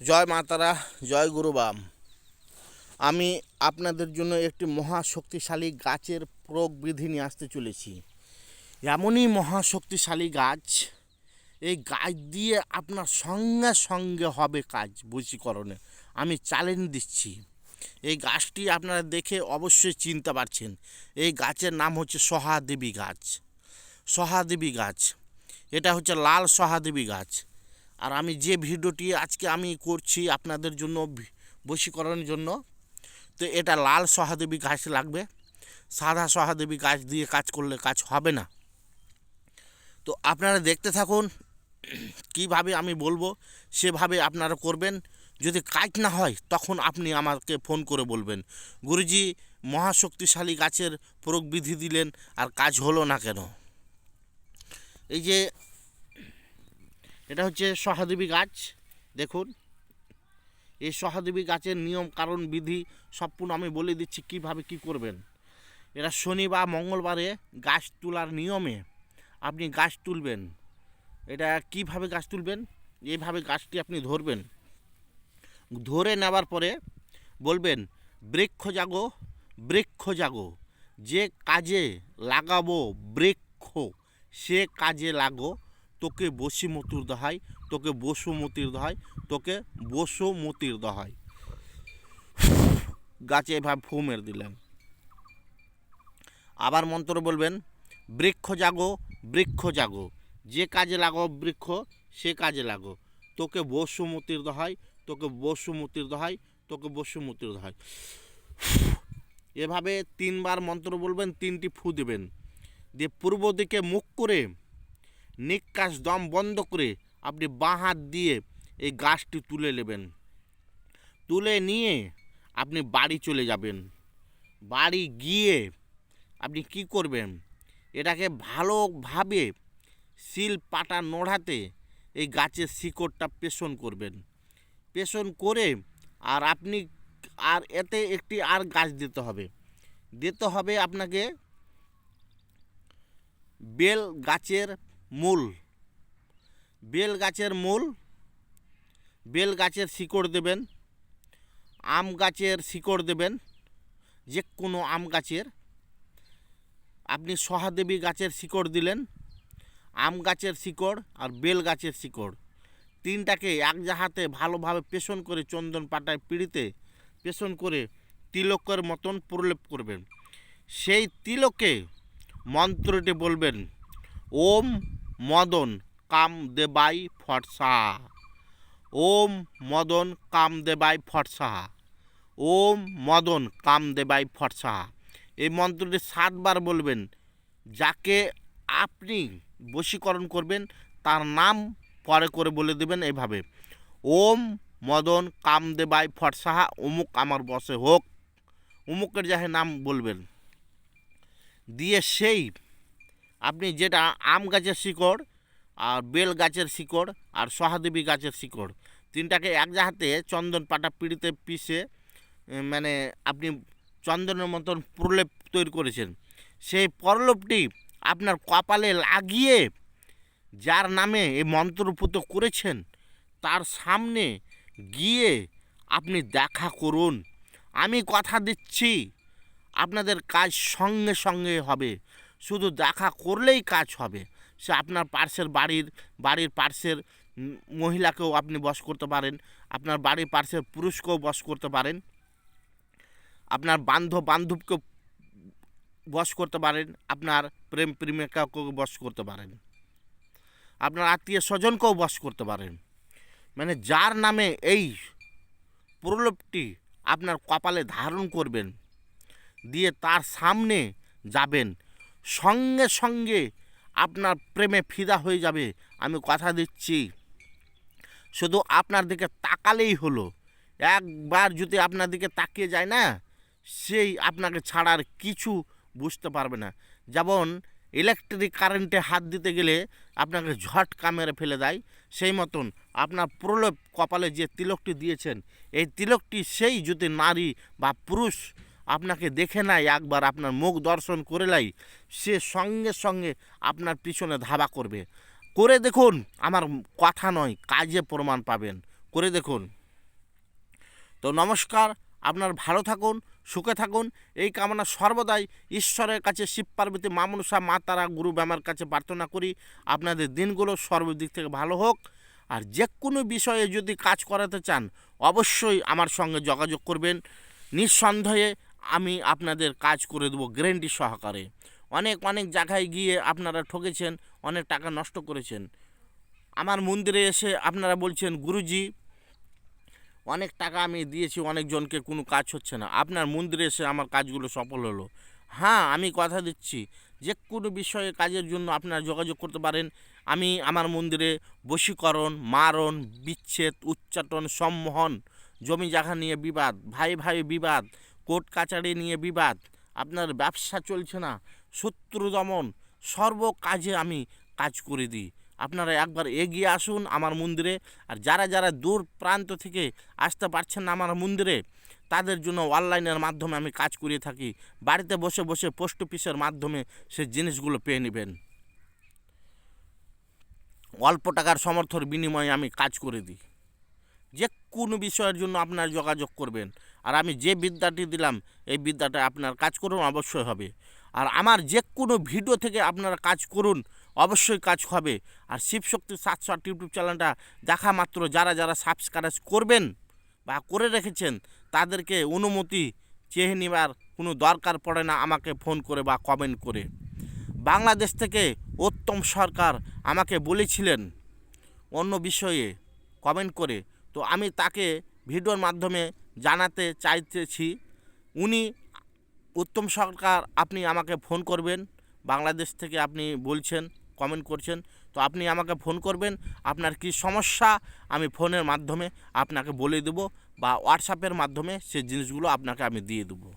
জয় মাতারা জয় গুরুবাম আমি আপনাদের জন্য একটি মহাশক্তিশালী গাছের প্রয়োগ বিধি নিয়ে আসতে চলেছি। এমনই মহাশক্তিশালী গাছ, এই গাছ দিয়ে আপনার সঙ্গে সঙ্গে হবে কাজ বশীকরণে। আমি চ্যালেঞ্জ দিচ্ছি। এই গাছটি আপনারা দেখে অবশ্যই চিনতে পারছেন। এই গাছের নাম হচ্ছে সহাদেবী গাছ। সহাদেবী গাছ। এটা হচ্ছে লাল সহাদেবী গাছ। আর আমি যে ভিডিওটি আজকে আমি করছি আপনাদের জন্য বশীকরণের জন্য, তো এটা লাল সহাদেবী গাছ লাগবে। সাদা সহাদেবী গাছ দিয়ে কাজ করলে কাজ হবে না। তো আপনারা দেখতে থাকুন, কীভাবে আমি বলব, সেভাবে আপনারা করবেন। যদি কাজ না হয়, তখন আপনি আমাকে ফোন করে বলবেন। গুরুজি, মহাশক্তিশালী গাছের প্রয়োগ বিধি দিলেন, আর কাজ হলো না কেন? এই যে এটা হচ্ছে সহাদেবী গাছ, দেখুন। এই সহাদেবী গাছের নিয়ম, কারণ, বিধি সম্পূর্ণ আমি বলে দিচ্ছি কীভাবে কি করবেন। এটা শনি বা মঙ্গলবারে গাছ তোলার নিয়মে আপনি গাছ তুলবেন। এটা কীভাবে গাছ তুলবেন? এইভাবে গাছটি আপনি ধরবেন। ধরে নেওয়ার পরে বলবেন বৃক্ষ জাগো বৃক্ষ জাগো যে কাজে লাগাবো বৃক্ষ, সে কাজে লাগো তোকে বসিমতির দহাই, তোকে বসুমতির দহাই, তোকে বসুমতির দহাই। গাছে এভাবে ফু মেরে দিলেন। আবার মন্ত্র বলবেন, বৃক্ষ জাগো বৃক্ষ জাগো। যে কাজে লাগো বৃক্ষ, সে কাজে লাগো। তোকে বসুমতির দহাই, তোকে বসুমতির দহাই, তোকে বসুমতির দহাই। এভাবে তিনবার মন্ত্র বলবেন, তিনটি ফু দেবেন। দিয়ে পূর্ব দিকে মুখ করে নিকাশ দম বন্ধ করে আপনি বাঁ হাত দিয়ে এই গাছটি তুলে নেবেন। তুলে নিয়ে আপনি বাড়ি চলে যাবেন। বাড়ি গিয়ে আপনি কি করবেন? এটাকে ভালোভাবে শিল পাটা নোড়াতে এই গাছের শিকড়টা পেষণ করবেন। পেষণ করে আর আপনি আর এতে একটি আর গাছ দিতে হবে। দিতে হবে আপনাকে বেল গাছের মূল। বেল গাছের মূল। বেল গাছের শিকড় দেবেন। আম গাছের শিকড় দেবেন। যে কোনো আম গাছের। আপনি সহাদেবী গাছের শিকড় দিলেন। আম গাছের শিকড় আর বেল গাছের শিকড়। তিনটাকে এক জাহাতে ভালোভাবে পেষণ করে চন্দন পাটায় পিড়িতে পেষণ করে তিলকের মতন প্রলেপ করবেন। সেই তিলকে মন্ত্রটি বলবেন, ওম মদন কাম দেবাই ফটসা ওম মদন কাম দেবাই ফটসা ওম মদন কাম দেবাই ফটসা এই মন্ত্রটি সাতবার বলবেন, যাকে আপনি বশীকরণ করবেন, তার নাম পরে করে বলে দেবেন এভাবে, ওম মদন কামদেবাই ফটসাহা অমুক আমার বসে হোক। অমুকের যাহে নাম বলবেন। দিয়ে সেই আপনি যেটা আম গাছের শিকড় আর বেল গাছের শিকড় আর সহাদেবী গাছের শিকড়, তিনটাকে এক জাহাতে চন্দন পাটা পিড়িতে পিষে মানে আপনি চন্দনের মতন প্রলেপ তৈরি করেছেন। সেই প্রলেপটি আপনার কপালে লাগিয়ে যার নামে এই মন্ত্রপুত করেছেন, তার সামনে গিয়ে আপনি দেখা করুন। আমি কথা দিচ্ছি, আপনাদের কাজ সঙ্গে সঙ্গে হবে। শুধু দেখা করলেই কাজ হবে। সে আপনার পার্শ্বের বাড়ির বাড়ির পার্শ্বের মহিলাকেও আপনি বস করতে পারেন, আপনার বাড়ির পার্শ্বের পুরুষকেও বস করতে পারেন, আপনার বান্ধব বান্ধবকে বস করতে পারেন, আপনার প্রেম প্রেমিকাকেও বস করতে পারেন, আপনার আত্মীয় স্বজনকেও বস করতে পারেন। মানে যার নামে এই প্রলোভটি আপনার কপালে ধারণ করবেন, দিয়ে তার সামনে যাবেন সঙ্গে সঙ্গে আপনার প্রেমে ফিদা হয়ে যাবে, আমি কথা দিচ্ছি। শুধু আপনার দিকে তাকালেই হলো। একবার যদি আপনার দিকে তাকিয়ে যায় না, সেই আপনাকে ছাড়ার কিছু বুঝতে পারবে না। যেমন ইলেকট্রিক কারেন্টে হাত দিতে গেলে আপনাকে ঝটকা মেরে ফেলে দেয়। সেই মতন আপনার প্রলোভ কপালে যে তিলকটি দিয়েছেন, এই তিলকটি সেই যদি নারী বা পুরুষ আপনাকে দেখে নেয় একবার আপনার মুখ দর্শন করে লাই, সে সঙ্গে সঙ্গে আপনার পিছনে ধাবা করবে। করে দেখুন, আমার কথা নয়, কাজে প্রমাণ পাবেন। করে দেখুন। তো নমস্কার, আপনার ভালো থাকুন, সুখে থাকুন। এই কামনা সর্বদাই ঈশ্বরের কাছে, শিব পার্বতী, মা মনসা, মা তারা, গুরু ব্যামার কাছে প্রার্থনা করি। আপনাদের দিনগুলো সর্বদিক থেকে ভালো হোক। আর যে কোনো বিষয়ে যদি কাজ করাতে চান, অবশ্যই আমার সঙ্গে যোগাযোগ করবেন। নিঃসন্দেহে আমি আপনাদের কাজ করে দেবো গ্যারেন্টি সহকারে। অনেক অনেক জায়গায় গিয়ে আপনারা ঠকেছেন, অনেক টাকা নষ্ট করেছেন। আমার মন্দিরে এসে আপনারা বলছেন, গুরুজি, অনেক টাকা আমি দিয়েছি, অনেকজনকে কোনো কাজ হচ্ছে না। আপনার মন্দিরে এসে আমার কাজগুলো সফল হলো। হ্যাঁ আমি কথা দিচ্ছি। যে কোনো বিষয়ে কাজের জন্য আপনারা যোগাযোগ করতে পারেন। আমি আমার মন্দিরে বশীকরণ, মারণ, বিচ্ছেদ উচ্চাটন সম্মোহন, জমি জায়গা নিয়ে বিবাদ, ভাই ভাই বিবাদ কোর্ট কাচারি নিয়ে বিবাদ। আপনার ব্যবসা চলছে না। শত্রু দমন। সর্ব কাজে আমি কাজ করে দিই। আপনারা একবার এগিয়ে আসুন আমার মন্দিরে। আর যারা যারা দূর প্রান্ত থেকে আসতে পারছেন না আমার মন্দিরে, তাদের জন্য অনলাইনের মাধ্যমে আমি কাজ করিয়ে থাকি। বাড়িতে বসে বসে পোস্ট অফিসের মাধ্যমে সে জিনিসগুলো পেয়ে নেবেন। অল্প টাকার সমর্থর বিনিময়ে আমি কাজ করে দিই। যে কোনো বিষয়ের জন্য আপনার যোগাযোগ করবেন। আর আমি যে বিদ্যাটি দিলাম, এই বিদ্যাটা আপনার কাজ করুন, অবশ্যই হবে। আর আমার যে কোনো ভিডিও থেকে আপনারা কাজ করুন, অবশ্যই কাজ হবে। আর শিবশক্তি সাতশো আট ইউটিউব চ্যানেলটা দেখা মাত্র যারা যারা সাবস্ক্রাইব করবেন বা করে রেখেছেন, তাদেরকে অনুমতি চেয়ে নেবার কোনো দরকার পড়ে না আমাকে ফোন করে বা কমেন্ট করে। বাংলাদেশ থেকে উত্তম সরকার আমাকে বলেছিলেন অন্য বিষয়ে কমেন্ট করে। তো আমি তাকে ভিডিওর মাধ্যমে জানাতে চাইতেছি। উনি, উত্তম সরকার, আপনি আমাকে ফোন করবেন। বাংলাদেশ থেকে আপনি বলছেন কমেন্ট করছেন। তো আপনি আমাকে ফোন করবেন। আপনার কি সমস্যা? আমি ফোনের মাধ্যমে আপনাকে বলে দেব বা হোয়াটসঅ্যাপের মাধ্যমে সেই জিনিসগুলো আপনাকে আমি দিয়ে দেবো।